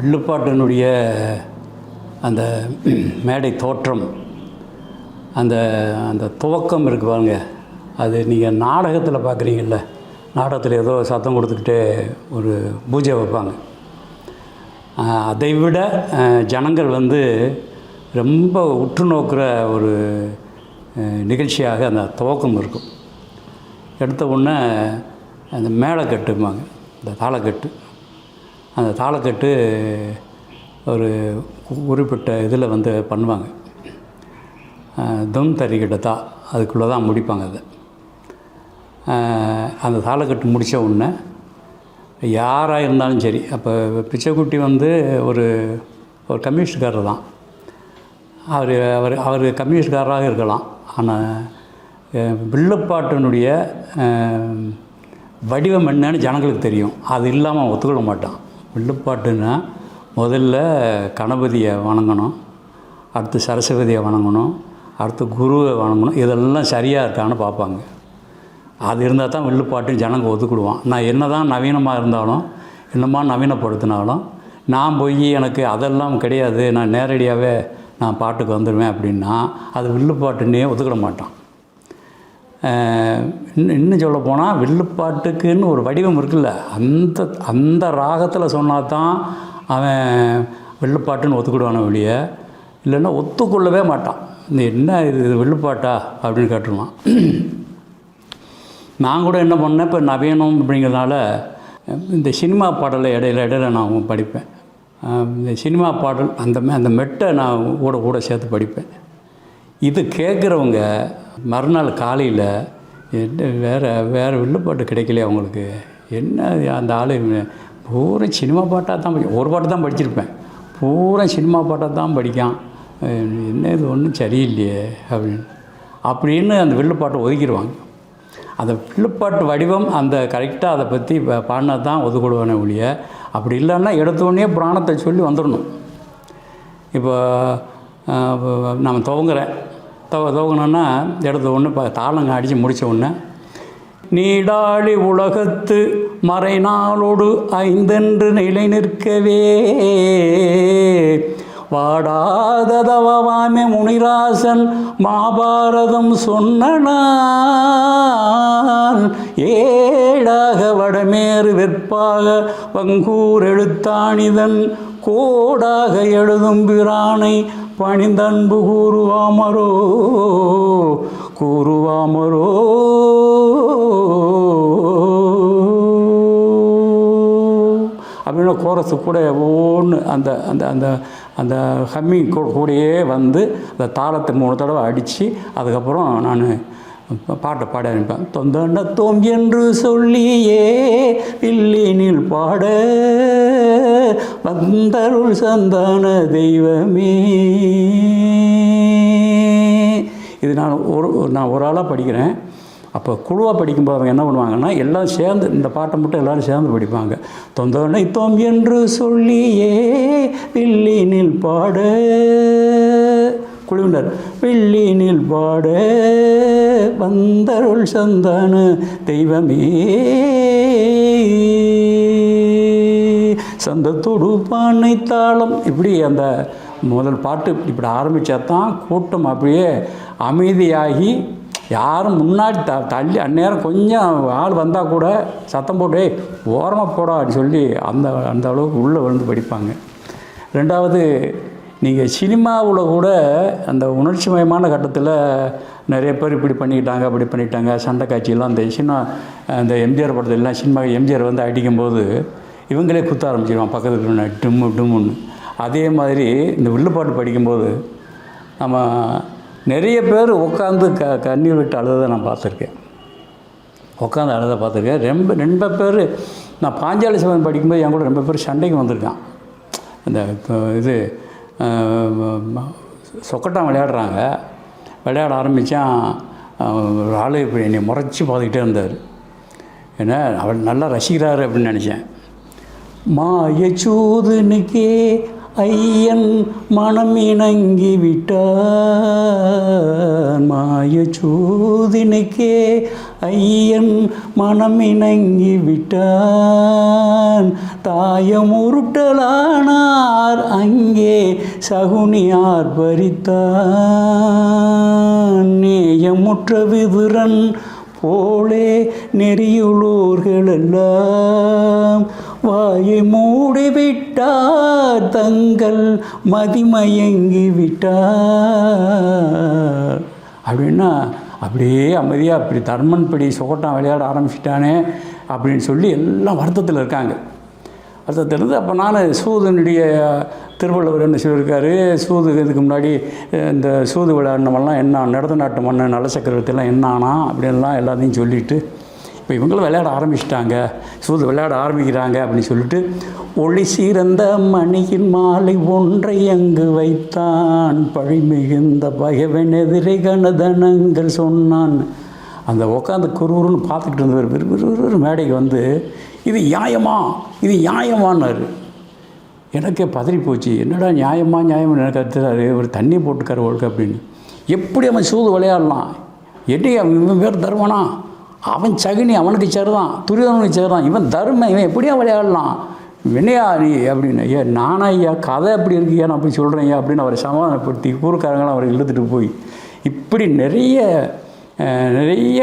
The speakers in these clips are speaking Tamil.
வில்லுப்பாட்டினுடைய அந்த மேடை தோற்றம் அந்த அந்த துவக்கம் இருக்கு பாருங்க. அது நீங்கள் நாடகத்தில் பார்க்குறீங்கல்ல நாடகத்தில் ஏதோ சத்தம் கொடுத்துக்கிட்டே ஒரு பூஜை வைப்பாங்க. அதை விட ஜனங்கள் வந்து ரொம்ப உற்று நோக்கிற ஒரு நிகழ்ச்சியாக அந்த துவக்கம் இருக்கும். எடுத்த உடனே அந்த மேளக்கட்டும்பாங்க இந்த தாளக்கட்டு. அந்த தாளக்கட்டு ஒரு குறிப்பிட்ட இதில் வந்து பண்ணுவாங்க. தம் தறிக்கிட்டதா அதுக்குள்ளே தான் முடிப்பாங்க அதை. அந்த தாளக்கட்டு முடித்த உடனே யாராக இருந்தாலும் சரி அப்போ பிச்சைக்குட்டி வந்து ஒரு ஒரு கம்யூனிஸ்ட்காரர் தான். அவர் அவர் அவர் கம்யூனிஸ்ட்காரராக இருக்கலாம் ஆனால் வில்லுப்பாட்டினுடைய வடிவம் என்னன்னு ஜனங்களுக்கு தெரியும். அது இல்லாமல் ஒத்துக்கொள்ள மாட்டான். வில்லுப்பாட்டுன்னா முதல்ல கணபதியை வணங்கணும் அடுத்து சரஸ்வதியை வணங்கணும் அடுத்து குருவை வணங்கணும். இதெல்லாம் சரியாக இருக்கான்னு பார்ப்பாங்க. அது இருந்தால் தான் வில்லுப்பாட்டு ஜனங்க ஒதுக்கிடுவான். நான் என்ன தான் நவீனமாக இருந்தாலும் என்னமா நவீனப்படுத்தினாலும் நான் போய் எனக்கு அதெல்லாம் கிடையாது. நான் நேரடியாகவே நான் பாட்டுக்கு வந்துடுவேன் அப்படின்னா அது வில்லுப்பாட்டுன்னே ஒதுக்கிட மாட்டான். இன்னும் இன்னும் சொல்ல போனால் வில்லுப்பாட்டுக்குன்னு ஒரு வடிவம் இருக்குல்ல. அந்த அந்த ராகத்தில் சொன்னால் தான் அவன் வில்லுப்பாட்டுன்னு ஒத்துக்கிடுவான வெளிய இல்லைன்னா ஒத்துக்கொள்ளவே மாட்டான். இந்த என்ன இது இது வில்லுப்பாட்டா அப்படின்னு கேட்டுருவான். நான் கூட என்ன பண்ணேன் இப்போ நவீனம் அப்படிங்கிறதுனால இந்த சினிமா பாடலை இடையில இடையில நான் படிப்பேன். இந்த சினிமா பாடல் அந்த மெ- அந்த மெட்டை நான் கூட கூட சேர்த்து படிப்பேன். இது கேட்குறவங்க மறுநாள் காலையில் என்ன வேறு வேறு வில்லுப்பாட்டு கிடைக்கலையா அவங்களுக்கு என்ன அந்த ஆள் பூரா சினிமா பாட்டாக தான் படி ஒரு பாட்டு தான் படிச்சிருப்பேன். பூரா சினிமா பாட்டாக தான் படிக்கான். என்ன இது? ஒன்றும் சரியில்லையே அப்படின்னு. அப்படின்னு அந்த வில்லுப்பாட்டை ஒதுக்கிடுவாங்க. அந்த வில்லுப்பாட்டு வடிவம் அந்த கரெக்டாக அதை பற்றி பாடினா தான் ஒதுக்கிடுவானே ஒழிய அப்படி இல்லைன்னா எடுத்த உடனே புராணத்தை சொல்லி வந்துடணும். இப்போ நம்ம துவங்குறேன். துவ துவங்கினோன்னா எடுத்த ஒன்று இப்போ தாளங்க அடித்து முடித்த உடனே நீடாளி உலகத்து மறை நாளோடு ஐந்தென்று நிலை நிற்கவே. வாடாததவாமே முனிராசன் மாபாரதம் சொன்னனான். ஏடாக வடமேறு வெற்பாக வங்கூர் எழுத்தாணிதன் கோடாக எழுதும் பிரானை பணிந்தன்பு கூறுவாமரோ கூறுவாமரோ. அப்படின்னு கோரஸு கூட ஒன்று அந்த அந்த அந்த அந்த ஹம்மிங் கூடயே வந்து அந்த தாளத்தை மூணு தடவை அடித்து அதுக்கப்புறம் நான் பாட்டை பாட ஆரம்பிப்பேன். தொந்தண்ட தோம் என்று சொல்லியே வில்லினில் பாட. வந்தருள் சந்தான தெய்வமே. இது நான் ஒரு நான் ஒரு ஆளாக படிக்கிறேன். அப்போ குழுவாக படிக்கும்போது அவங்க என்ன பண்ணுவாங்கன்னா எல்லாம் சேர்ந்து இந்த பாட்டை மட்டும் எல்லோரும் சேர்ந்து படிப்பாங்க. தொந்தனை தோம் என்று சொல்லியே வில்லினில் பாட. குழுவினர் வில்லினில் பாட. வந்தருள் சந்தான தெய்வமே. சந்தத்தோடு பானை தாளம். இப்படி அந்த முதல் பாட்டு இப்படி ஆரம்பித்தா தான் கூட்டம் அப்படியே அமைதியாகி யாரும் முன்னாடி த தள்ளி அந்நேரம் கொஞ்சம் ஆள் வந்தால் கூட சத்தம் போட்டு ஓரமாக போடா அப்படின்னு சொல்லி அந்த அந்த அளவுக்கு உள்ளே விழுந்து படிப்பாங்க. ரெண்டாவது நீங்கள் சினிமாவில் கூட அந்த உணர்ச்சிமயமான கட்டத்தில் நிறைய பேர் இப்படி பண்ணிக்கிட்டாங்க அப்படி பண்ணிட்டாங்க சண்டை காட்சியெல்லாம் அந்த சினிமா அந்த எம்ஜிஆர் படத்துலலாம் சினிமா எம்ஜிஆர் வந்து அடிக்கும்போது இவங்களே குத்த ஆரம்பிச்சிடுவான் பக்கத்தில் இருக்கிற டும்மு டும்முன்னு. அதே மாதிரி இந்த வில்லுப்பாட்டு படிக்கும்போது நம்ம நிறைய பேர் உட்காந்து க கண்ணீர் விட்டு அழுததை நான் பார்த்துருக்கேன். உட்காந்து அழுத பார்த்துருக்கேன். ரொம்ப ரொம்ப பேர் நான் பாஞ்சாலி சிவன் படிக்கும்போது என் கூட ரொம்ப பேர் சண்டைக்கு வந்திருக்கான். இந்த இது சொக்கட்டான் விளையாடுறாங்க. விளையாட ஆரம்பித்தான் ஒரு ஆளு இப்படி என்னை முறைச்சி பார்த்துக்கிட்டே இருந்தார். என்ன அவர் நல்லா ரசிக்கிறாரு அப்படின்னு நினச்சேன். மாயச்சூதுனுக்கே ஐயன் மனம் இணங்கி விட்டான் மாயச்சூதினுக்கே ஐயன் மனம் இணங்கி விட்டான் தாயம் உருட்டலானார் அங்கே சகுனியார் பறித்தான் நேயமுற்ற விதுரன் போலே நெறியுளோர்களெல்லாம் வாயை மூடிவிட்டார் தங்கள் மதிமயங்கி விட்டார் அப்படின்னா அப்படியே அமைதியாக அப்படி தர்மன் படி சொகட்டான் விளையாட ஆரம்பிச்சிட்டானே அப்படின்னு சொல்லி எல்லாம் வருத்தத்தில் இருக்காங்க. வருத்தத்திலிருந்து அப்போ நான் சூதனுடைய திருவள்ளுவர் என்ன சொல்லியிருக்காரு? சூது இதுக்கு முன்னாடி இந்த சூது விளையாடினவெல்லாம் என்ன நடத்த நாட்டு மன்னன் நல சக்கரவர்த்தியெல்லாம் என்ன ஆனா அப்படின்லாம் எல்லாத்தையும் சொல்லிட்டு இப்போ இவங்களும் விளையாட ஆரம்பிச்சிட்டாங்க. சூது விளையாட ஆரம்பிக்கிறாங்க அப்படின்னு சொல்லிட்டு ஒளி சீரந்த மணியின் மாலை ஒன்றை அங்கு வைத்தான். பழி மிகுந்த பகைவன் எதிரே கனதனங்கள் சொன்னான். அந்த உட்காந்து குறுகுறுன்னு பார்த்துக்கிட்டு இருந்தவர் விறுவிறுவிறு மேடைக்கு வந்து இது நியாயமா? இது நியாயமானார் எனக்கே பதறி போச்சு என்னடா நியாயமா நியாயம் எனக்கு கற்றுறாரு ஒரு தண்ணி போட்டுக்கார் ஒழுக்க அப்படின்னு. எப்படி அவன் சூது விளையாடலாம்? எட்டி அவன் இவன் பேர் தருவானா அவன் சகுனி அவனுக்கு சேருதான் துரிதவனுக்கு சேருதான். இவன் தர்மம் இவன் எப்படியா விளையாடலாம்? என்னையா நீ அப்படின்னு ஐயா நானா ஐயா கதை அப்படி இருக்கியா நான் போய் சொல்கிறேன் ஐயா? அப்படின்னு அவரை சமாதானப்படுத்தி ஊருக்காரங்களாம் அவரை இழுத்துட்டு போய் இப்படி நிறைய நிறைய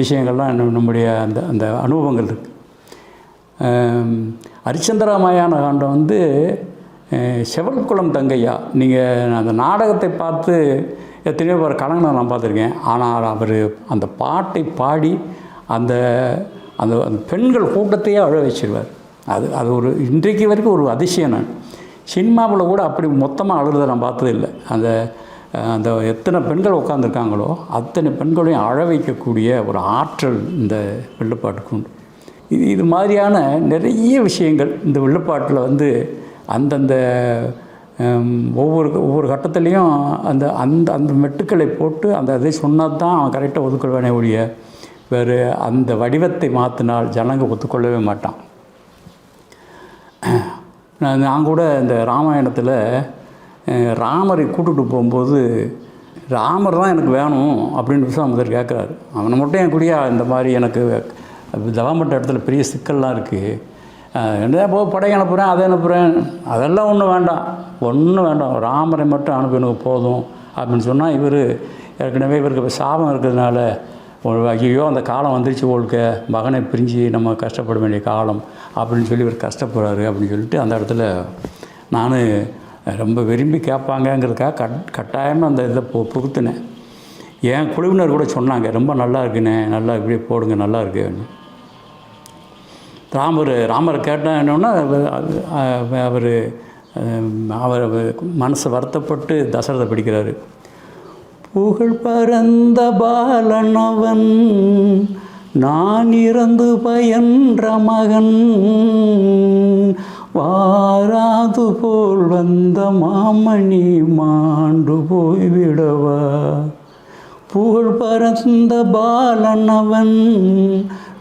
விஷயங்கள்லாம் நம்முடைய அந்த அந்த அனுபவங்கள் இருக்குது ஹரிச்சந்திராமயான காண்டம் வந்து செவல்குளம் தங்கையா? நீங்கள் அந்த நாடகத்தை பார்த்து எத்தனையோ பேர் கலங்கின நான் பார்த்துருக்கேன். ஆனால் அவர் அந்த பாட்டை பாடி அந்த அந்த அந்த பெண்கள் கூட்டத்தையே அழ வச்சிருவார். அது அது ஒரு இன்றைக்கு வரைக்கும் ஒரு அதிசயம் நான். சினிமாவில் கூட அப்படி மொத்தமாக அழுறதை நான் பார்த்தது இல்லை அந்த அந்த எத்தனை பெண்கள் உட்காந்துருக்காங்களோ அத்தனை பெண்களையும் அழ வைக்கக்கூடிய ஒரு ஆற்றல் இந்த வெள்ளுப்பாட்டுக்கு உண்டு. இது இது மாதிரியான நிறைய விஷயங்கள் இந்த வெள்ளுப்பாட்டில் வந்து அந்தந்த ஒவ்வொரு ஒவ்வொரு கட்டத்துலேயும் அந்த அந்த அந்த மெட்டுக்களை போட்டு அந்த இதை சொன்னால் தான் அவன் கரெக்டாக ஒத்துக்கொள்வானே ஒழிய வேறு அந்த வடிவத்தை மாற்றினால் ஜனங்க ஒத்துக்கொள்ளவே மாட்டான். நான் நான் கூட இந்த ராமாயணத்தில் ராமரை கூட்டிட்டு போகும்போது ராமர் தான் எனக்கு வேணும் அப்படின்னு விஸ்வாமித்தர் கேட்குறாரு. அவனை மட்டும் என் குடியா இந்த மாதிரி எனக்கு தவமட்ட இடத்துல பெரிய சிக்கல்லாம் இருக்குது என்ன போ படை அனுப்புகிறேன் அதை அனுப்புகிறேன் அதெல்லாம் ஒன்றும் வேண்டாம். ஒன்றும் வேண்டாம். ராமரை மட்டும் அனுப்பி எனக்கு போதும் அப்படின்னு சொன்னால் இவர் ஏற்கனவே இவருக்கு சாபம் இருக்கிறதுனால ஒரு ஐயோ அந்த காலம் வந்துருச்சு போல்க. மகனை பிரிஞ்சு நம்ம கஷ்டப்பட வேண்டிய காலம் அப்படின்னு சொல்லி இவர் கஷ்டப்படுறாரு அப்படின்னு சொல்லிட்டு அந்த இடத்துல நான் ரொம்ப விரும்பி கேட்பாங்கங்கிறதுக்காக கட் கட்டாயமாக அந்த இதை பு புகுத்தினேன். என் குழுவினர் கூட சொன்னாங்க ரொம்ப நல்லா இருக்குண்ணே நல்லா இப்படியே போடுங்க நல்லா இருக்குன்னு ராமர் ராமர் கேட்டால் என்னன்னா அவர் அவர் மனசு வருத்தப்பட்டு தசரதை பிடிக்கிறாரு. புகழ் பரந்த பாலன் அவன் நான் இறந்து பயன்ற மகன் வாராது போல் வந்த மாமணி மாண்டு போய்விடவா. புகழ் பரந்த பாலன் அவன்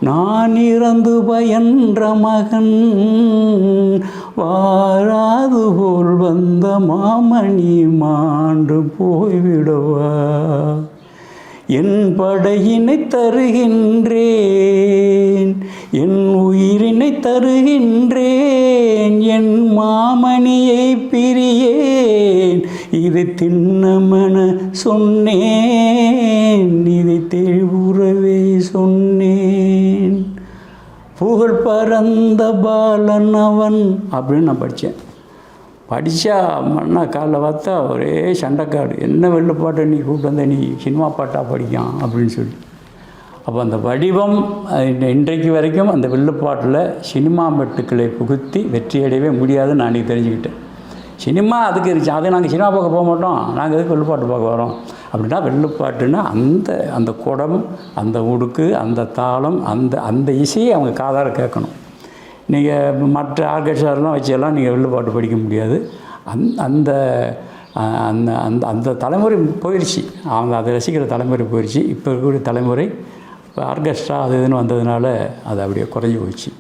நான் இறந்து பயன்ற மகன் வாராது போல் வந்த மாமணி மாண்டு போய்விடுவா. என் படையினை தருகின்றேன் என் உயிரினை தருகின்றேன் என் மாமணியை பிரியேன். இது தின்னமென சொன்னேன். புகழ் பரந்த பாலன் அவன். அப்படின்னு நான் படித்தேன். படித்தா மண்ணா காலைல பார்த்தா ஒரே சண்டைக்காடு என்ன வெள்ள பாட்டை நீ கூப்பிட்டு வந்த? நீ சினிமா பாட்டாக படிக்கான்? அப்படின்னு சொல்லி. அப்போ அந்த வடிவம் இன்றைக்கு வரைக்கும் அந்த வெள்ளுப்பாட்டில் சினிமா மெட்டுக்களை புகுத்தி வெற்றியடையவே முடியாதுன்னு நான் தெரிஞ்சுக்கிட்டேன். சினிமா அதுக்கு இருந்துச்சு. அதை நாங்கள் சினிமா பார்க்க போக மாட்டோம். நாங்கள் எதுக்கு வெள்ளப்பாட்டு பார்க்க வரோம்? அப்படின்னா வெள்ளுப்பாட்டுன்னா அந்த அந்த குடம் அந்த உடுக்கு அந்த தாளம் அந்த அந்த இசையை அவங்க காதார கேட்கணும். நீங்கள் மற்ற ஆர்கெஸ்ட்ராலாம் வச்செல்லாம் நீங்கள் வெள்ளுப்பாட்டு படிக்க முடியாது. அந் அந்த அந்த அந்த அந்த தலைமுறை போயிடுச்சு அவங்க அதை ரசிக்கிற தலைமுறை போயிடுச்சு இப்போ இருக்கக்கூடிய தலைமுறை இப்போ ஆர்கெஸ்ட்ரா அது இதுன்னு வந்ததுனால அது அப்படியே குறைஞ்சி போயிடுச்சு